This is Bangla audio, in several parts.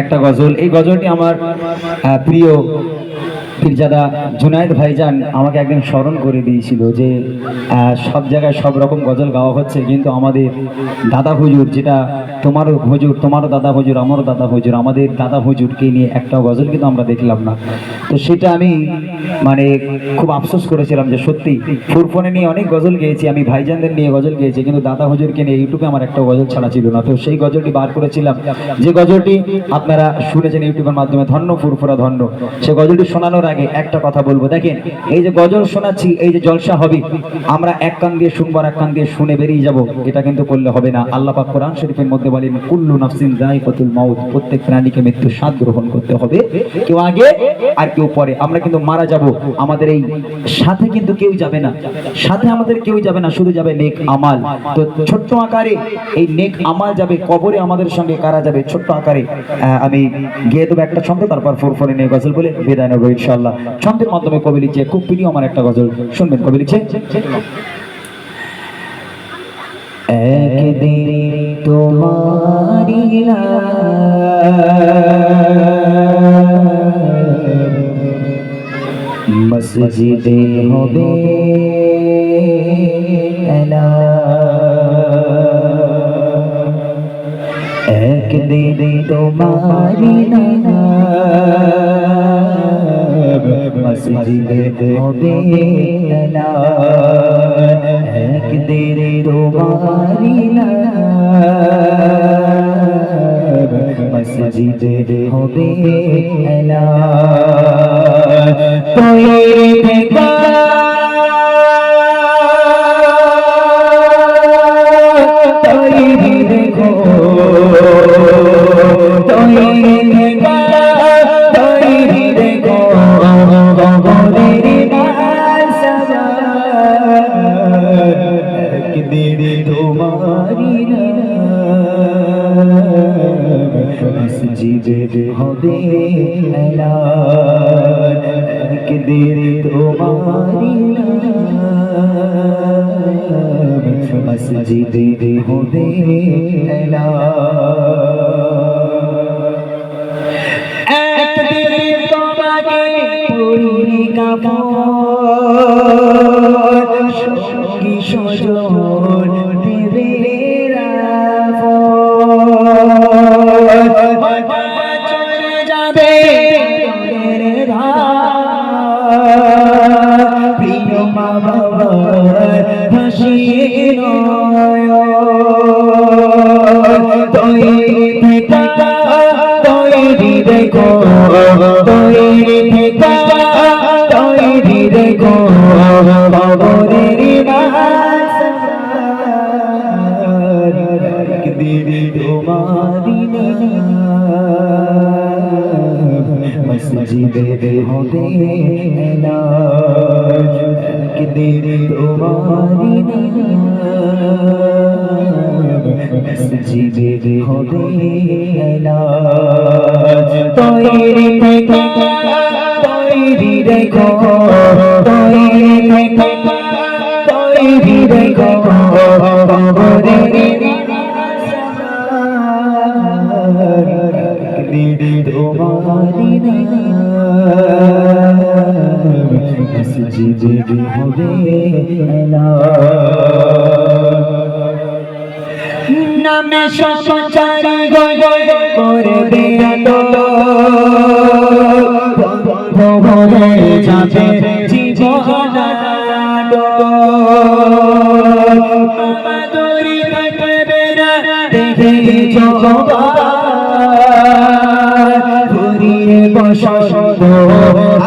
একটা গজল। এই গজলটি আমার প্রিয় পীরজাদা জুনায়েদ ভাইজান আমাকে একদিন স্মরণ করে দিয়েছিল যে সব জায়গায় সব রকম গজল গাওয়া হচ্ছে, কিন্তু আমাদের দাদা হুজুর যেটা তোমারও হুজুর, তোমারও দাদা হুজুর, আমারও দাদা হুজুর, আমাদের দাদা হুজুরকে নিয়ে একটা গজল কিন্তু আমরা দেখলাম না। তো সেটা আমি মানে খুব আফসোস করেছিলাম যে সত্যি ফুরফোনে নিয়ে অনেক গজল গেয়েছি, আমি ভাইজানদের নিয়ে গজল গেয়েছি, কিন্তু দাদা হুজুরকে নিয়ে ইউটিউবে আমার একটা গজল ছাড়া ছিল না। তো সেই গজলটি বার করেছিলাম। যে গজলটি আপনারা শুনেছেন ইউটিউবের মাধ্যমে, ধন্য ফুরফুরা ধন্য, সে গজলটি শোনানোর আগে একটা কথা বলব। দেখেন, এই যে গজল শোনাচ্ছি, এই যে জলসা হবে, আমরা এক কান দিয়ে শুনব আর এক কান দিয়ে শুনে বেরিয়ে যাব। এটা কিন্তু করলে হবে না। আল্লাহ পাক কোরআন শরীফের মধ্যে বলেন, কুল্লু নাফসিন যায়কাতুল মাউত প্রত্যেক প্রাণীকে মৃত্যু স্বাদ গ্রহণ করতে হবে। কেউ আগে আর কেউ পরে। আমরা কিন্তু মারা যাব। আমাদের এই সাথে কিন্তু কেউ যাবে না। সাথে আমাদের কেউ যাবে না, শুধু যাবে নেক আমাল। তো ছোট্ট আকারে এই নেক আমাল যাবে, কবরে আমাদের সঙ্গে কারা যাবে? ছোট্ট আকারে আমি গিয়ে দেবো একটা ছন্দ, তারপর ফোর ফোরে নিয়ে গজল বলে বিদায় নেব ইনশাল্লাহ ছন্দের মাধ্যমে কবি লিখছে, খুব প্রিয় আমার একটা গজল। শুনবেন, কবি লিখছে। একদিন তোমারি মসজিদে হবে একদিন তোমারি মসজিদে হবে এলা একদিন তোমারি মসজিদে হবে এলা তৈরি থেকে তৈরি দেখো তৈরি মসজিদে হবে একদিন তোমারি মসজিদে হবে একদিন তোমাকে পড়ি কাপড়। সঙ্গী সজন চলে যাবে। প্রিয় মা বাবার হাসি তৈরি তৈরি দেখো তোমারি মসজিদে হবে একদিন তোমারি মসজিদে হবে তৈরি তৈরি দেখো। তৈরি তৈরি দেখো। নামে সমাচারি করবে ভরে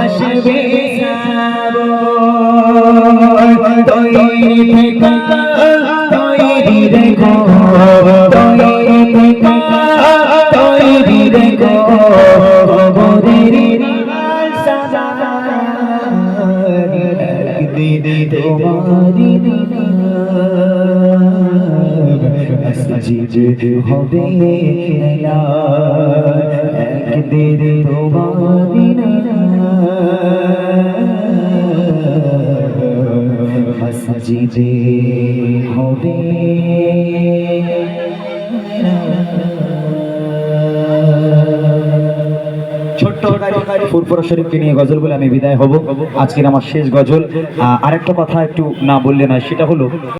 আসবে মসজিদে হবে একদিন তোমারি মসজিদে হবে। শরীফকে নিয়ে গজল বলে আমি বিদায় হব। আজকের আমার শেষ গজল। আর আরেকটা কথা একটু না বললে না সেটা হলো